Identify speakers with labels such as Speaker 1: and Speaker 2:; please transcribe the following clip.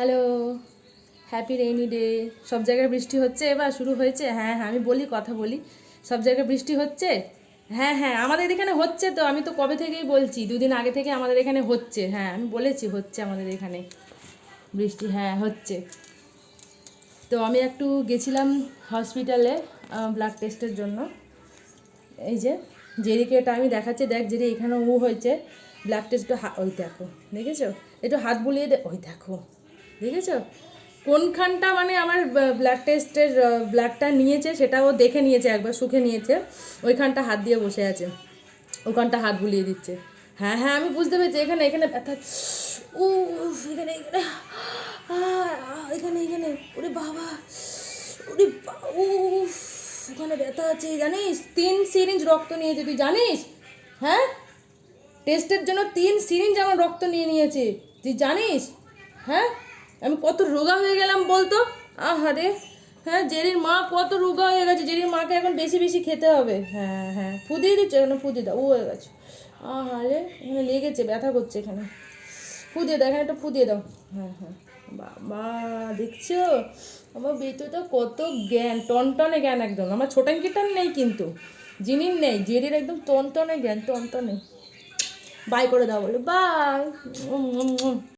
Speaker 1: Hello happy rainy day সব জায়গায় বৃষ্টি হচ্ছে এবার, শুরু হয়েছে? হ্যাঁ হ্যাঁ আমি বলি, কথা বলি। সব জায়গায় বৃষ্টি হচ্ছে? হ্যাঁ হ্যাঁ আমাদের এখানে হচ্ছে তো, আমি তো কবে থেকেই বলছি, দুদিন আগে থেকে আমাদের এখানে হচ্ছে। হ্যাঁ আমি বলেছি হচ্ছে আমাদের এখানে। বৃষ্টি হ্যাঁ হচ্ছে। তো আমি একটু গেছিলাম হসপিটালে ব্লাড টেস্টের জন্য। এই যে জেরিকে এটা আমি দেখাচ্ছি, দেখ জেরি এখানে উ হয়েছে ব্লাড টেস্টটা ওই দেখো, দেখেছ? একটু হাত বুলিয়ে দে, ওই দেখো। দেখেছ? কোনখানটা মানে আমার ব্লাড টেস্টের ব্লাডটা নিয়েছে সেটা ও দেখে নিয়েছে একবার শুকে নিয়েছে। ওইখানটা হাত দিয়ে বসে আছে। ওখানটা হাত বুলিয়ে দিচ্ছে। হ্যাঁ হ্যাঁ আমি বুঝতে পেরেছি। এখানে এখানে ব্যথা। ও এখানে এখানে। এখানে এখানে। ওরে বাবা। ওরে উফ, ওখানে ব্যথা আছে জানিস? তিন সিরিঞ্জ রক্ত নিয়েছে তুই জানিস? হ্যাঁ? টেস্টের জন্য তিন সিরিঞ্জ আমার রক্ত নিয়ে নিয়েছে। তুই জানিস? হ্যাঁ? আমি কত রোগা হয়ে গেলাম বলতো? আহারে। হ্যাঁ জেরির মা কত রোগা হয়ে গেছে। জেরির মাকে এখন বেশি বেশি খেতে হবে। হ্যাঁ হ্যাঁ। ফুদিয়ে দিচ্ছে এখানে, ফুদিয়ে দাও। ও হয়ে গেছে। আহারে, এখানে লেগেছে, ব্যথা করছে এখানে। ফুদিয়ে দাও, এখানে একটু ফুদিয়ে দাও। হ্যাঁ হ্যাঁ। বাবা, দেখছ? আমার বেতুটা কত জ্ঞান, টনটনে জ্ঞান একদম। আমার ছোটাঙ্কিটার নেই কিন্তু। জিনির নেই, জেরির একদম টনটনে জ্ঞান, টনটনে। বাই করে দাও বলে, বাই।